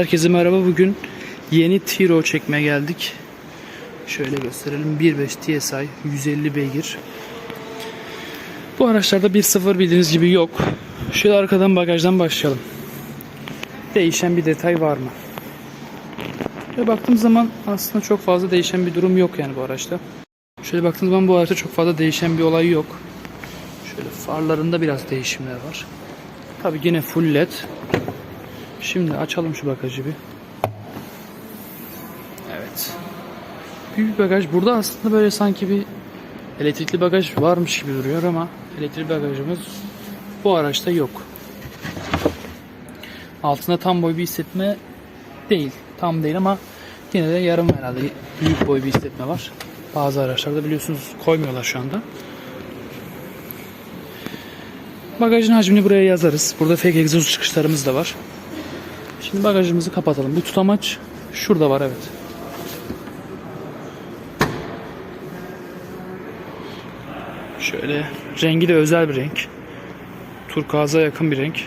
Herkese merhaba. Bugün yeni Tiro çekmeye geldik. Şöyle gösterelim. 1.5 TSI 150 beygir. Bu araçlarda 1.0 bildiğiniz gibi yok. Şöyle arkadan bagajdan başlayalım. Değişen bir detay var mı? Şöyle baktığım zaman aslında çok fazla değişen bir durum yok yani bu araçta. Şöyle baktığım zaman bu araçta çok fazla değişen bir olay yok. Şöyle farlarında biraz değişimler var. Tabi yine full led. Şimdi açalım şu bagajı bir. Evet. Büyük bagaj. Burada aslında böyle sanki bir elektrikli bagaj varmış gibi duruyor ama elektrikli bagajımız bu araçta yok. Altında tam boy bir hissetme değil. Tam değil ama yine de yarım herhalde büyük boy bir hissetme var. Bazı araçlarda biliyorsunuz koymuyorlar şu anda. Bagajın hacmini buraya yazarız. Burada fake egzoz çıkışlarımız da var. Şimdi bagajımızı kapatalım. Bu tutamaç şurada var evet. Şöyle rengi de özel bir renk. Turkuaza yakın bir renk.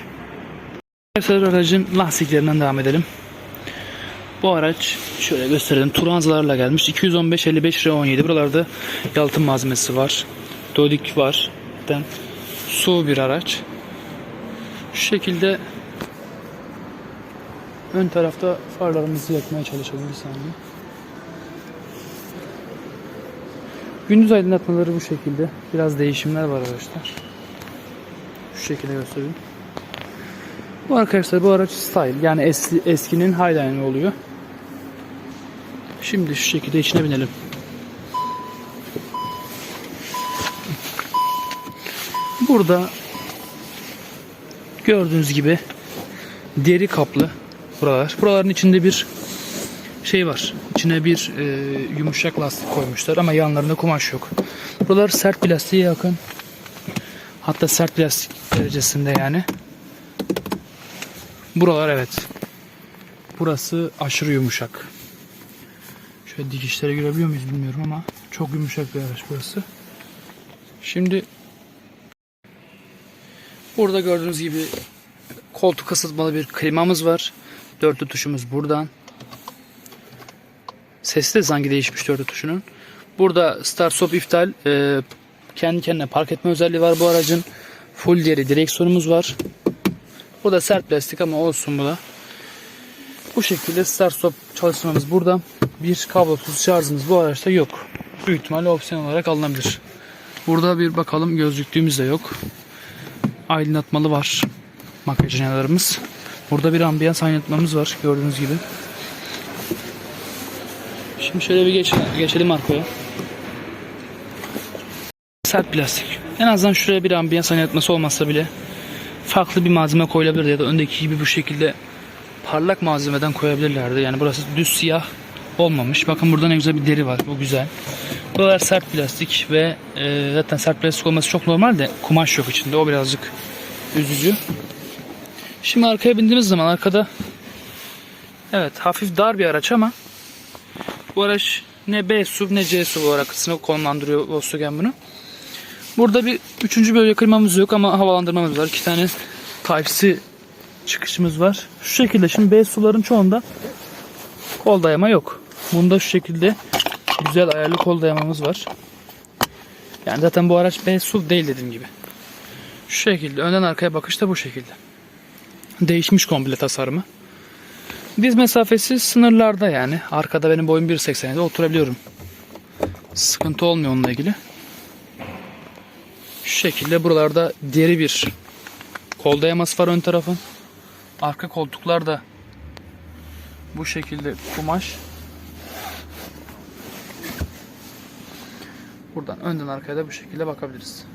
Arkadaşlar aracın lastiklerinden devam edelim. Bu araç şöyle gösterelim. Turanzalarla gelmiş. 215 55 R17. Buralarda yalıtım malzemesi var. Dodik var. Zaten su bir araç. Şu şekilde Ön tarafta farlarımızı yakmaya çalışalım bir saniye. Gündüz aydınlatmaları bu şekilde. Biraz değişimler var araçlar. Şu şekilde göstereyim. Bu arkadaşlar bu araç style yani eski, eskinin Highline'ı oluyor. Şimdi şu şekilde içine binelim. Burada gördüğünüz gibi deri kaplı buralar. Buraların içinde bir şey var. İçine bir e, yumuşak lastik koymuşlar ama yanlarında kumaş yok. Buralar sert plastiğe yakın. Hatta sert plastik derecesinde yani. Buralar evet. Burası aşırı yumuşak. Şöyle dikişlere görebiliyor muyuz bilmiyorum ama çok yumuşak bir araç burası. Şimdi burada gördüğünüz gibi koltuk ısıtmalı bir klimamız var. Dörtlü tuşumuz buradan. Sesi de sanki değişmiş dörtlü tuşunun. Burada start stop iptal. e, kendi kendine park etme özelliği var bu aracın. Full deri direksiyonumuz var. Bu da sert plastik ama olsun bu da. Bu şekilde start stop çalıştırmamız burada. Bir kablosuz şarjımız bu araçta yok. Büyük ihtimalle opsiyon olarak alınabilir. Burada bir bakalım gözlüklüğümüz de yok. Aydınlatmalı var makyajlarımız. Burada bir ambiyans aydınlatmamız var gördüğünüz gibi. Şimdi şöyle bir geç, geçelim arkaya. Sert plastik. En azından şuraya bir ambiyans aydınlatması olmazsa bile farklı bir malzeme koyulabilirdi ya da öndeki gibi bu şekilde parlak malzemeden koyabilirlerdi. Yani burası düz siyah olmamış. Bakın burada ne güzel bir deri var. Bu güzel. Buralar sert plastik ve e, zaten sert plastik olması çok normal de kumaş yok içinde. O birazcık üzücü. Şimdi arkaya bindiğimiz zaman arkada evet hafif dar bir araç ama bu araç ne B SUV ne C SUV olarak sınıf konumlandırıyor Volkswagen bunu. Burada bir üçüncü bölge klimamız yok ama havalandırmamız var. İki tane Type-C çıkışımız var. Şu şekilde şimdi B SUV'ların çoğunda kol dayama yok. Bunda şu şekilde güzel ayarlı kol dayamamız var. Yani zaten bu araç B SUV değil dediğim gibi. Şu şekilde önden arkaya bakış da bu şekilde. Değişmiş komple tasarımı. Diz mesafesi sınırlarda yani. Arkada benim boyum 1.87 oturabiliyorum. Sıkıntı olmuyor onunla ilgili. Şu şekilde buralarda deri bir kol dayaması var ön tarafın. Arka koltuklar da bu şekilde kumaş. Buradan önden arkaya da bu şekilde bakabiliriz.